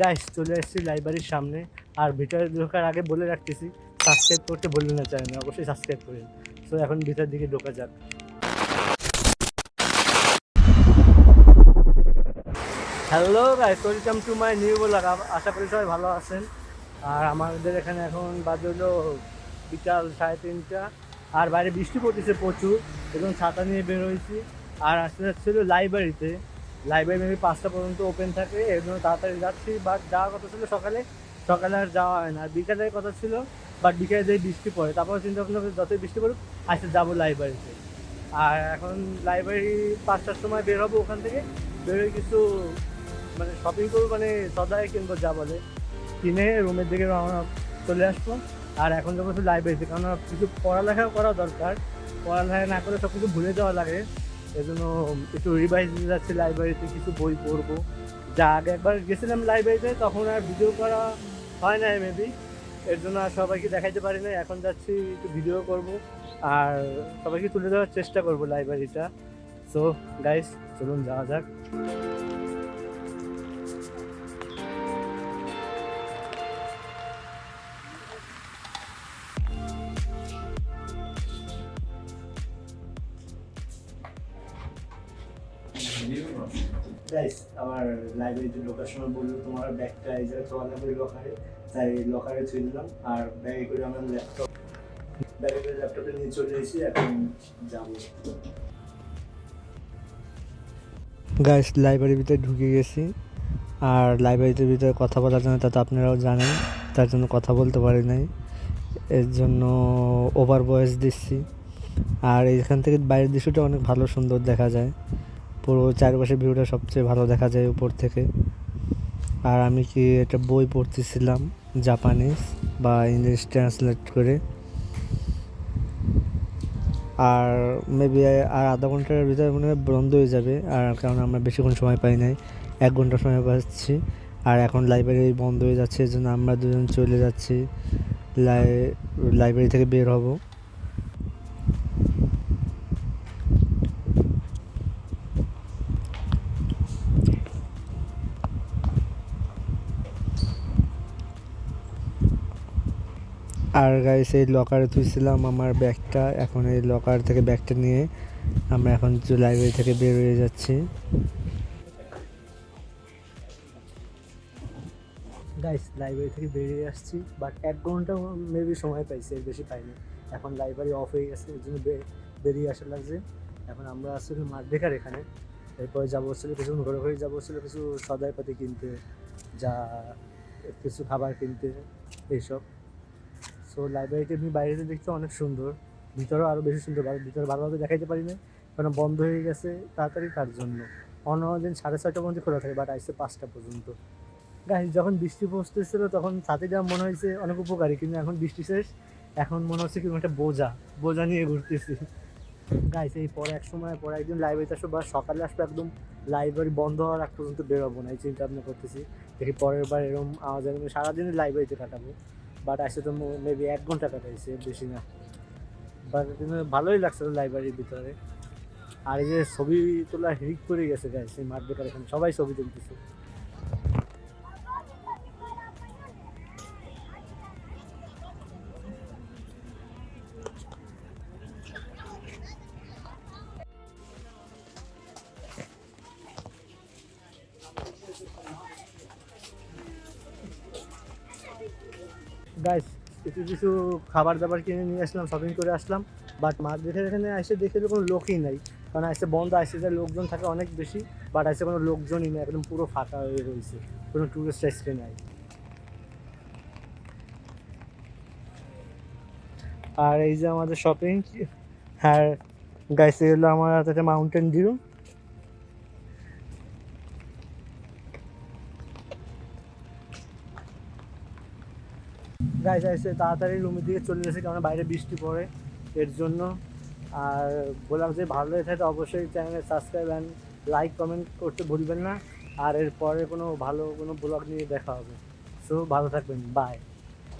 Guys চলে এসেছি লাইব্রেরির সামনে। আর ভিতরে ঢোকার আগে বলে রাখতেছি সাবস্ক্রাইব করতে বললেন না চাই না অবশ্যই সাবস্ক্রাইব করেন সো এখন ভিতরের দিকে ঢোকা যাক। Hello guys welcome to my new blog আশা করি সবাই ভালো আছেন। আর আমাদের এখানে এখন বাজে হলো বিকাল সাড়ে তিনটা। আর বাইরে বৃষ্টি পড়তেছে প্রচুর, এবং ছাতা নিয়ে বের হয়েছি। আর আসতে যাচ্ছিল লাইব্রেরিতে লাইব্রেরি মেবি পাঁচটা পর্যন্ত ওপেন থাকে, এর জন্য তাড়াতাড়ি যাচ্ছি বাট যাওয়ার কথা ছিল সকালে সকালে আর যাওয়া হয় না। আর বিকালের কথা ছিল বাট বিকালে যেই বৃষ্টি পড়ে, তারপর চিন্তা ভাবনা করি যতই বৃষ্টি পড়ুক, আজকে যাব লাইব্রেরিতে আর এখন লাইব্রেরি পাঁচটার সময় বের হব ওখান থেকে বেরোয় কিছু মানে শপিং করব মানে সদায় কিনবো যা বলে। কিনে রুমের দিকে রওনা চলে আসব। আর এখন শুধু লাইব্রেরিতে কারণ কিছু পড়ালেখা করা দরকার। পড়ালেখা না করে সব কিছু ভুলে যাওয়া লাগে। এই জন্য একটু রিভাইজ দিতে যাচ্ছি লাইব্রেরিতে কিছু বই পড়ব। যা আগে একবার গেছিলাম লাইব্রেরিতে তখন আর ভিডিও করা হয় না মেবি এর জন্য আর সবাইকে দেখাইতে পারি না এখন যাচ্ছি একটু ভিডিও করব আর সবাইকে তুলে দেওয়ার চেষ্টা করব লাইব্রেরিটা সো গাইস চলুন যাওয়া যাক। গাইস আমার লাইব্রেরিতে ঢোকার সময় বলল, তোমার ব্যাগটা এই জায়গায় লাগবে লকারে তাই লকারে থুয়ে দিলাম। আর ব্যাগে করে আমার ল্যাপটপ ব্যাগে করে ল্যাপটপে নিয়ে চলে এসেছি এখন যাব। গাইস লাইব্রেরির ভিতরে ঢুকে গেছি। আর লাইব্রেরির ভিতরে কথা বলার জন্য তা তো আপনারাও জানেন, তার জন্য কথা বলতে পারি নাই। এর জন্য ওভার ভয়েস দিচ্ছি। আর এখান থেকে বাইরের দৃশ্যটা অনেক ভালো সুন্দর দেখা যায়। পুরো চারপাশে ভিউটা সবচেয়ে ভালো দেখা যায় উপর থেকে। আর আমি কি একটা বই পড়তেছিলাম জাপানিজ বা ইংলিশ ট্রান্সলেট করে। আর মেবি আর আধা ঘণ্টার ভিতরে মনে হয় বন্ধ হয়ে যাবে, আর কারণ আমরা বেশিক্ষণ সময় পাই নাই। এক ঘণ্টা সময় পাচ্ছি, আর এখন লাইব্রেরি বন্ধ হয়ে যাচ্ছে এই জন্য আমরা দুজন চলে যাচ্ছি, লাই- লাইব্রেরি থেকে বের হব। আর গাইস এই লকারে তুলছিলাম আমার ব্যাগটা। এখন এই লকার থেকে ব্যাগটা নিয়ে আমরা এখন লাইব্রেরি থেকে বের হয়ে যাচ্ছি। গাইস লাইব্রেরি থেকে বেরিয়ে আসছি বাট এক ঘণ্টা মেবি সময় পাইছি, এর বেশি পাইনি। এখন লাইব্রেরি অফ হয়ে গেছে, এই জন্য বেরিয়ে আসা লাগছে। এখন আমরা আসলে মাঠ দেখার এখানে। এরপরে যাব হচ্ছিল কিছু ঘরে ঘরে যাব হচ্ছিল কিছু সদাইপাতি কিনতে, যা, কিছু খাবার কিনতে, এইসব। সো লাইব্রেরিটি আমি বাইরে দেখতে অনেক সুন্দর। ভিতরেও আরও বেশি সুন্দর। ভিতরে ভালোভাবে দেখাইতে পারি না কারণ বন্ধ হয়ে গেছে তাড়াতাড়ি তার জন্য? অন্য দিন সাড়ে ছয়টা পর্যন্ত খোলা থাকে বাট আসছে পাঁচটা পর্যন্ত। গাইস যখন বৃষ্টি পড়তেছিল, তখন সাথে যা মনে হয়েছে অনেক উপকারী, কিন্তু এখন বৃষ্টি শেষ। এখন মনে হচ্ছে কি, একটা বোঝা বোঝা নিয়ে ঘুরতেছি। গাইস এই পরে এক সময়, পরে একদিন লাইব্রেরিতে আসব বা সকালে আসব একদম লাইব্রেরি বন্ধ হওয়ার আগ পর্যন্ত বেরোবো না, এই চিন্তা ভাবনা করতেছি। দেখি পরের বার এরকম আওয়াজ আমি সারাদিনই লাইব্রেরিতে কাটাবো। বাট আসে তো মেবি এক ঘণ্টা কাটাইছে বেশি না। বাট কিন্তু ভালোই লাগছে লাইব্রেরির ভিতরে। আর এই যে ছবি তোলা হিক করে গেছে গাইছে মাঠ দেখার এখানে। সবাই ছবি তুলতেছে। গাইস কিছু কিছু খাবার দাবার কিনে নিয়ে আসলাম শপিং করে আসলাম বাট দেখে এখানে এসে দেখে কোনো লোকই নাই। কারণ আসছে বন্ধ আসছে যে লোকজন থাকে অনেক বেশি বাট আসছে কোনো লোকজনই নেই, একদম পুরো ফাঁকা হয়ে রয়েছে, কোনো টুরিস্ট আসছে নাই। আর এই যে আমাদের শপিং আর গাইস হলো আমার হাতে মাউন্টেন ডিউ গাইস সে তাড়াতাড়ি রুমের দিকে চলে গেছে কারণ বাইরে বৃষ্টি পড়ে এর জন্য। আর বললাম যে ভালো লেগে থাকে অবশ্যই চ্যানেলে সাবস্ক্রাইব অ্যান্ড লাইক কমেন্ট করতে ভুলবেন না। আর এরপরে কোনো ভালো কোনো ব্লগ নিয়ে দেখা হবে। সো ভালো থাকবেন। বাই